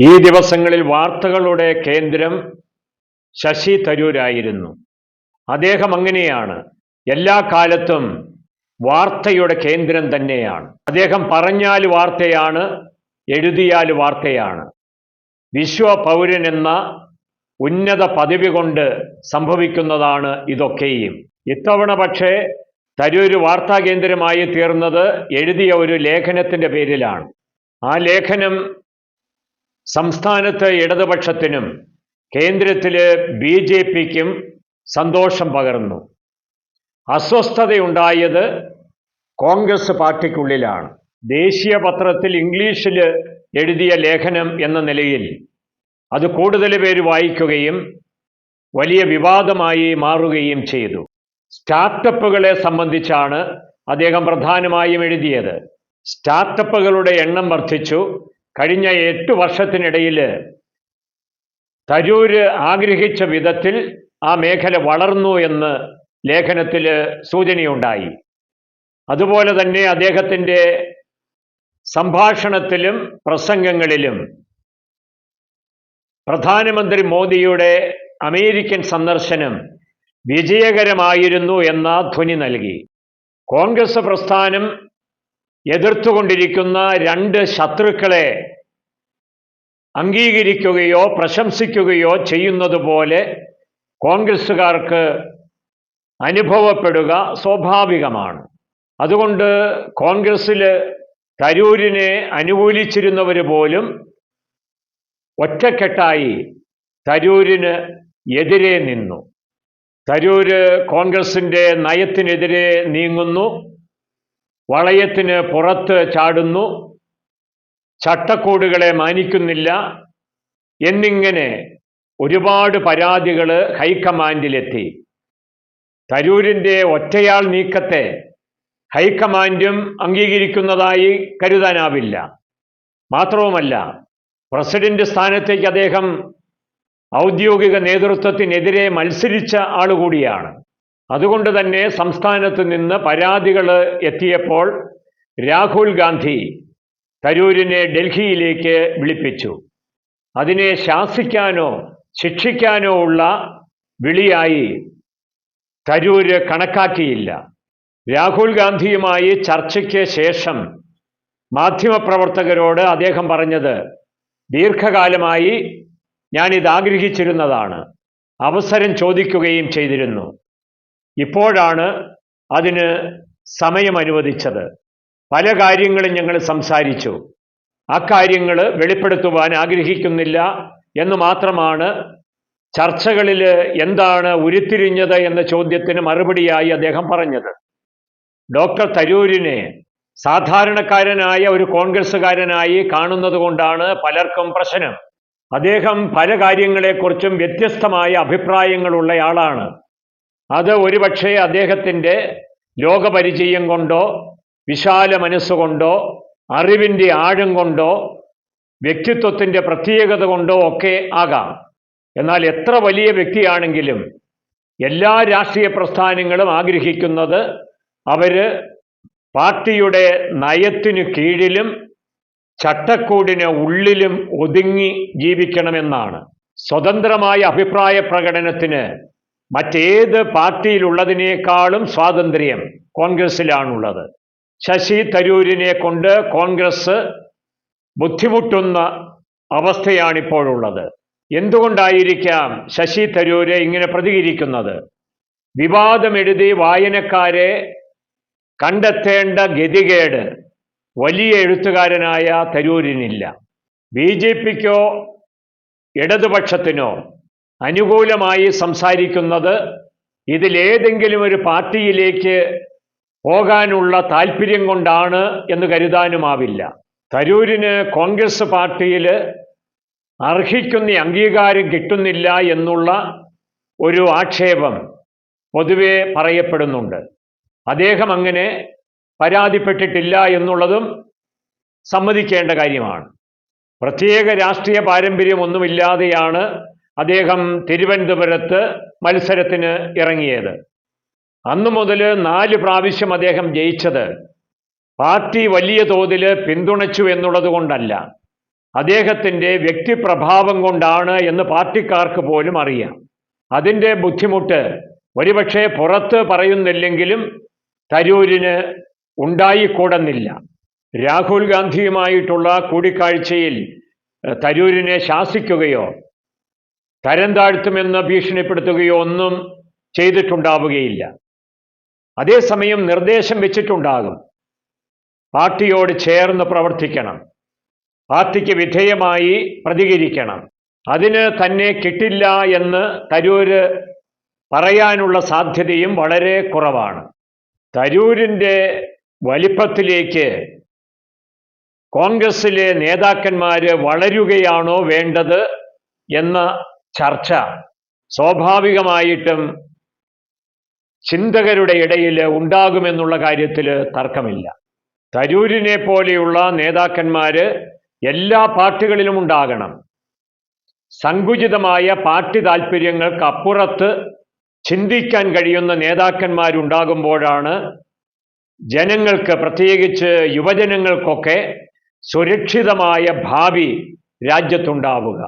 ഈ ദിവസങ്ങളിൽ വാർത്തകളുടെ കേന്ദ്രം ശശി തരൂരായിരുന്നു. അദ്ദേഹം അങ്ങനെയാണ്. എല്ലാ കാലത്തും വാർത്തയുടെ കേന്ദ്രം തന്നെയാണ്. അദ്ദേഹം പറഞ്ഞാൽ വാർത്തയാണ് എഴുതിയാൽ വാർത്തയാണ്. വിശ്വ പൗരൻ എന്ന ഉന്നത പദവി കൊണ്ട് സംഭവിക്കുന്നതാണ് ഇതൊക്കെയും. ഇത്തവണ പക്ഷേ തരൂര് വാർത്താകേന്ദ്രമായി തീർന്നത് എഴുതിയ ഒരു ലേഖനത്തിന്റെ പേരിലാണ്. ആ ലേഖനം സംസ്ഥാനത്ത് ഇടതുപക്ഷത്തിനും കേന്ദ്രത്തിൽ ബി ജെ പിക്കും സന്തോഷം പകർന്നു. അസ്വസ്ഥതയുണ്ടായത് കോൺഗ്രസ് പാർട്ടിക്കുള്ളിലാണ്. ദേശീയ പത്രത്തിൽ ഇംഗ്ലീഷിൽ എഴുതിയ ലേഖനം എന്ന നിലയിൽ അത് കൂടുതൽ പേര് വായിക്കുകയും വലിയ വിവാദമായി മാറുകയും ചെയ്തു. സ്റ്റാർട്ടപ്പുകളെ സംബന്ധിച്ചാണ് അദ്ദേഹം പ്രധാനമായും എഴുതിയത്. സ്റ്റാർട്ടപ്പുകളുടെ എണ്ണം വർദ്ധിച്ചു. കഴിഞ്ഞ എട്ട് വർഷത്തിനിടയിൽ തരൂര് ആഗ്രഹിച്ച വിധത്തിൽ ആ മേഖല വളർന്നു എന്ന് ലേഖനത്തിൽ സൂചനയുണ്ടായി. അതുപോലെ തന്നെ അദ്ദേഹത്തിന്റെ സംഭാഷണത്തിലും പ്രസംഗങ്ങളിലും പ്രധാനമന്ത്രി മോദിയുടെ അമേരിക്കൻ സന്ദർശനം വിജയകരമായിരുന്നു എന്ന ധ്വനി നൽകി. കോൺഗ്രസ് പ്രസ്ഥാനം എതിർത്തുകൊണ്ടിരിക്കുന്ന രണ്ട് ശത്രുക്കളെ അംഗീകരിക്കുകയോ പ്രശംസിക്കുകയോ ചെയ്യുന്നത് പോലെ കോൺഗ്രസ്സുകാർക്ക് അനുഭവപ്പെടുക സ്വാഭാവികമാണ്. അതുകൊണ്ട് കോൺഗ്രസ്സിൽ തരൂരിനെ അനുകൂലിച്ചിരുന്നവർ പോലും ഒറ്റക്കെട്ടായി തരൂരിന് എതിരെ നിന്നു. തരൂര് കോൺഗ്രസിന്റെ നയത്തിനെതിരെ നീങ്ങുന്നു. വളയത്തിന് പുറത്ത് ചാടുന്നു. ചട്ടക്കൂടുകളെ മാനിക്കുന്നില്ല. എന്നിങ്ങനെ ഒരുപാട് പരാതികൾ ഹൈക്കമാൻഡിലെത്തി. തരൂരിന്റെ ഒറ്റയാൾ നീക്കത്തെ ഹൈക്കമാൻഡും അംഗീകരിക്കുന്നതായി കരുതാനാവില്ല. മാത്രവുമല്ല പ്രസിഡന്റ് സ്ഥാനത്തേക്ക് അദ്ദേഹം ഔദ്യോഗിക നേതൃത്വത്തിനെതിരെ മത്സരിച്ച ആളുകൂടിയാണ്. അതുകൊണ്ട് തന്നെ സംസ്ഥാനത്ത് നിന്ന് പരാതികൾ എത്തിയപ്പോൾ രാഹുൽ ഗാന്ധി തരൂരിനെ ഡൽഹിയിലേക്ക് വിളിപ്പിച്ചു. അതിനെ ശാസിക്കാനോ ശിക്ഷിക്കാനോ ഉള്ള വിളിയായി തരൂര് കണക്കാക്കിയില്ല. രാഹുൽ ഗാന്ധിയുമായി ചർച്ചയ്ക്ക് ശേഷം മാധ്യമപ്രവർത്തകരോട് അദ്ദേഹം പറഞ്ഞത് ദീർഘകാലമായി ഞാനിത് ആഗ്രഹിച്ചിരുന്നതാണ് അവസരം ചോദിക്കുകയും ചെയ്തിരുന്നു. ഇപ്പോഴാണ് അതിന് സമയം അനുവദിച്ചത്. പല കാര്യങ്ങളും ഞങ്ങൾ സംസാരിച്ചു. അക്കാര്യങ്ങൾ വെളിപ്പെടുത്തുവാൻ ആഗ്രഹിക്കുന്നില്ല എന്ന് മാത്രമാണ് ചർച്ചകളിൽ എന്താണ് ഉരുത്തിരിഞ്ഞത് എന്ന ചോദ്യത്തിന് മറുപടിയായി അദ്ദേഹം പറഞ്ഞത്. ഡോക്ടർ തരൂരിനെ സാധാരണക്കാരനായ ഒരു കോൺഗ്രസ്സുകാരനായി കാണുന്നത് കൊണ്ടാണ് പലർക്കും പ്രശ്നം. അദ്ദേഹം പല കാര്യങ്ങളെക്കുറിച്ചും വ്യത്യസ്തമായ അഭിപ്രായങ്ങളുള്ളയാളാണ് അത് ഒരുപക്ഷെ അദ്ദേഹത്തിന്റെ ലോകപരിചയം കൊണ്ടോ വിശാല മനസ്സുകൊണ്ടോ അറിവിന്റെ ആഴം കൊണ്ടോ വ്യക്തിത്വത്തിന്റെ പ്രത്യേകത കൊണ്ടോ ഒക്കെ ആകാം. എന്നാൽ എത്ര വലിയ വ്യക്തിയാണെങ്കിലും എല്ലാ രാഷ്ട്രീയ പ്രസ്ഥാനങ്ങളും ആഗ്രഹിക്കുന്നത് അവർ പാർട്ടിയുടെ നയത്തിനു കീഴിലും ചട്ടക്കൂടിന് ഉള്ളിലും ഒതുങ്ങി ജീവിക്കണമെന്നാണ്. സ്വതന്ത്രമായ അഭിപ്രായ പ്രകടനത്തിന് മറ്റേത് പാർട്ടിയിലുള്ളതിനേക്കാളും സ്വാതന്ത്ര്യം കോൺഗ്രസിലാണുള്ളത് ശശി തരൂരിനെ കൊണ്ട് കോൺഗ്രസ് ബുദ്ധിമുട്ടുന്ന അവസ്ഥയാണിപ്പോഴുള്ളത്. എന്തുകൊണ്ടായിരിക്കാം ശശി തരൂര് ഇങ്ങനെ പ്രതികരിക്കുന്നത്? വിവാദമെഴുതി വായനക്കാരെ കണ്ടെത്തേണ്ട ഗതികേട് വലിയ എഴുത്തുകാരനായ തരൂരിനില്ല. ബി ജെ പിക്കോ ഇടതുപക്ഷത്തിനോ അനുകൂലമായി സംസാരിക്കുന്നത് ഇതിലേതെങ്കിലും ഒരു പാർട്ടിയിലേക്ക് പോകാനുള്ള താല്പര്യം കൊണ്ടാണ് എന്ന് കരുതാനുമാവില്ല. തരൂരിന് കോൺഗ്രസ് പാർട്ടിയിൽ അർഹിക്കുന്ന അംഗീകാരം കിട്ടുന്നില്ല എന്നുള്ള ഒരു ആക്ഷേപം പൊതുവെ പറയപ്പെടുന്നുണ്ട്. അദ്ദേഹം അങ്ങനെ പരാതിപ്പെട്ടിട്ടില്ല എന്നുള്ളതും സമ്മതിക്കേണ്ട കാര്യമാണ്. പ്രത്യേക രാഷ്ട്രീയ പാരമ്പര്യമൊന്നുമില്ലാതെയാണ് അദ്ദേഹം തിരുവനന്തപുരത്ത് മത്സരത്തിന് ഇറങ്ങിയത്. അന്നു മുതൽ നാല് പ്രാവശ്യം അദ്ദേഹം ജയിച്ചത്. പാർട്ടി വലിയ തോതിൽ പിന്തുണച്ചു എന്നുള്ളത് കൊണ്ടല്ല. അദ്ദേഹത്തിന്റെ വ്യക്തിപ്രഭാവം കൊണ്ടാണ് എന്ന് പാർട്ടിക്കാർക്ക് പോലും അറിയാം. അതിന്റെ ബുദ്ധിമുട്ട് ഒരുപക്ഷെ പുറത്ത് പറയുന്നില്ലെങ്കിലും തരൂരിന് ഉണ്ടായിക്കൂടുന്നില്ല. രാഹുൽ ഗാന്ധിയുമായിട്ടുള്ള കൂടിക്കാഴ്ചയിൽ തരൂരിനെ ശാസിക്കുകയോ തരം താഴ്ത്തുമെന്ന് ഭീഷണിപ്പെടുത്തുകയോ ഒന്നും ചെയ്തിട്ടുണ്ടാവുകയില്ല. അതേസമയം നിർദ്ദേശം വെച്ചിട്ടുണ്ടാകും. പാർട്ടിയോട് ചേർന്ന് പ്രവർത്തിക്കണം. പാർട്ടിക്ക് വിധേയമായി പ്രതികരിക്കണം. അതിന് തന്നെ കിട്ടില്ല എന്ന് തരൂര് പറയാനുള്ള സാധ്യതയും വളരെ കുറവാണ്. തരൂരിന്റെ വലിപ്പത്തിലേക്ക് കോൺഗ്രസിലെ നേതാക്കന്മാർ വളരുകയാണോ വേണ്ടത് എന്ന ചർച്ച സ്വാഭാവികമായിട്ടും ചിന്തകരുടെ ഇടയിൽ ഉണ്ടാകുമെന്നുള്ള കാര്യത്തിൽ തർക്കമില്ല. തരൂരിനെ പോലെയുള്ള നേതാക്കന്മാർ എല്ലാ പാർട്ടികളിലും ഉണ്ടാകണം. സങ്കുചിതമായ പാർട്ടി താല്പര്യങ്ങൾക്ക് അപ്പുറത്ത് ചിന്തിക്കാൻ കഴിയുന്ന നേതാക്കന്മാരുണ്ടാകുമ്പോഴാണ് ജനങ്ങൾക്ക് പ്രത്യേകിച്ച് യുവജനങ്ങൾക്കൊക്കെ സുരക്ഷിതമായ ഭാവി രാജ്യത്തുണ്ടാവുക.